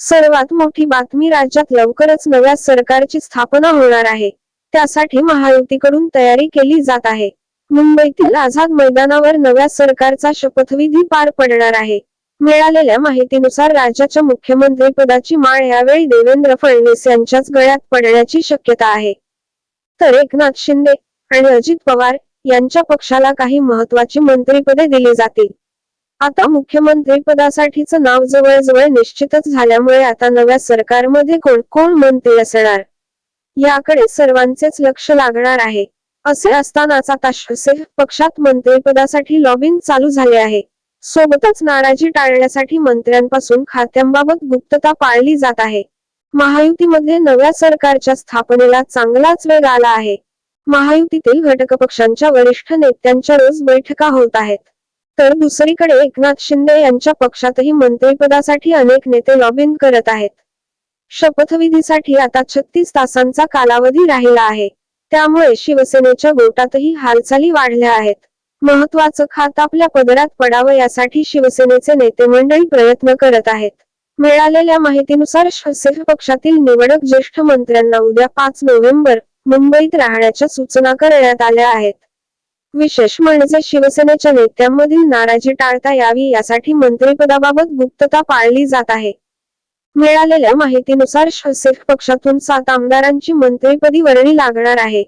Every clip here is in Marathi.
सर्वात मोठी बातमी राज्यात लवकरच नव्या सरकारची स्थापना होणार आहे. त्यासाठी महायुतीकडून तयारी केली जात आहे. मुंबईतील आझाद मैदानावर नव्या सरकारचा शपथविधी पार पडणार आहे. मिळालेल्या माहितीनुसार राज्याच्या मुख्यमंत्रीपदाची माळ यावेळी देवेंद्र फडणवीस यांच्याच गळ्यात पडण्याची शक्यता आहे. तर एकनाथ शिंदे आणि अजित पवार यांच्या पक्षाला काही महत्वाची मंत्रीपदे दिली जातील. आता मुख्यमंत्री पदासाठीच नाव जवळजवळ निश्चितच झाल्यामुळे आता नव्या सरकारमध्ये कोण कोण मंत्री असणार? याकडे सर्वांचेच लक्ष लागणार आहे. असे असतानाच आता शिवसेना पक्षात मंत्रिपदासाठी लॉबिंग चालू झाले आहे. सोबतच नाराजी टाळण्यासाठी मंत्र्यांपासून खात्यांबाबत गुप्तता पाळली जात आहे. महायुतीमध्ये नव्या सरकारच्या स्थापनेला चांगलाच वेग आला आहे. महायुतीतील घटक पक्षांच्या वरिष्ठ नेत्यांच्या रोज बैठका होत आहेत. तर दुसरीकडे एकनाथ शिंदे यांच्या पक्षातही मंत्रिपदासाठी अनेक नेते लॉबिंग करत आहेत. शपथविधीसाठी आता छत्तीस तासांचा कालावधी राहिला आहे. त्यामुळे शिवसेनेच्या गोटातही हालचाली वाढल्या आहेत. महत्वाचं खात आपल्या पदरात पडावं यासाठी शिवसेनेचे नेते मंडळी प्रयत्न करत आहेत. मिळालेल्या माहितीनुसार शिवसेना पक्षातील निवडक ज्येष्ठ मंत्र्यांना उद्या पाच नोव्हेंबर मुंबईत राहण्याच्या सूचना करण्यात आल्या आहेत. विशेष म्हणजे शिवसेनेच्या नेत्यांमधील नाराजी टाळता यावी यासाठी मंत्रिपदाबाबत गुप्तता पाळली जात आहे. मिळालेल्या माहितीनुसार शिवसेना पक्षातून सात आमदारांची मंत्रिपदी वर्णी लागणार आहे.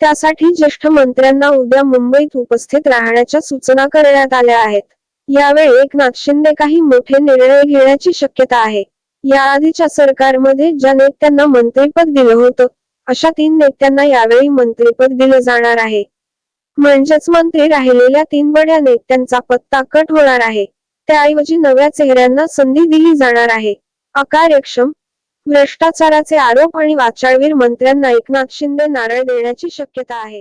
त्यासाठी ज्येष्ठ मंत्र्यांना उद्या मुंबईत उपस्थित राहण्याच्या सूचना करण्यात आल्या आहेत. यावेळी एकनाथ शिंदे काही मोठे निर्णय घेण्याची शक्यता आहे. याआधीच्या सरकारमध्ये ज्या नेत्यांना मंत्रिपद दिलं होतं अशा तीन नेत्यांना यावेळी मंत्रिपद दिलं जाणार आहे. म्हणजेच मंत्री राहिलेल्या तीन बड्या नेत्यांचा पत्ता कट होणार आहे. त्याऐवजी नव्या चेहऱ्यांना संधी दिली जाणार आहे. अकार्यक्षम भ्रष्टाचाराचे आरोप आणि वाचाळवीर मंत्र्यांना एकनाथ शिंदे नारळ देण्याची शक्यता आहे.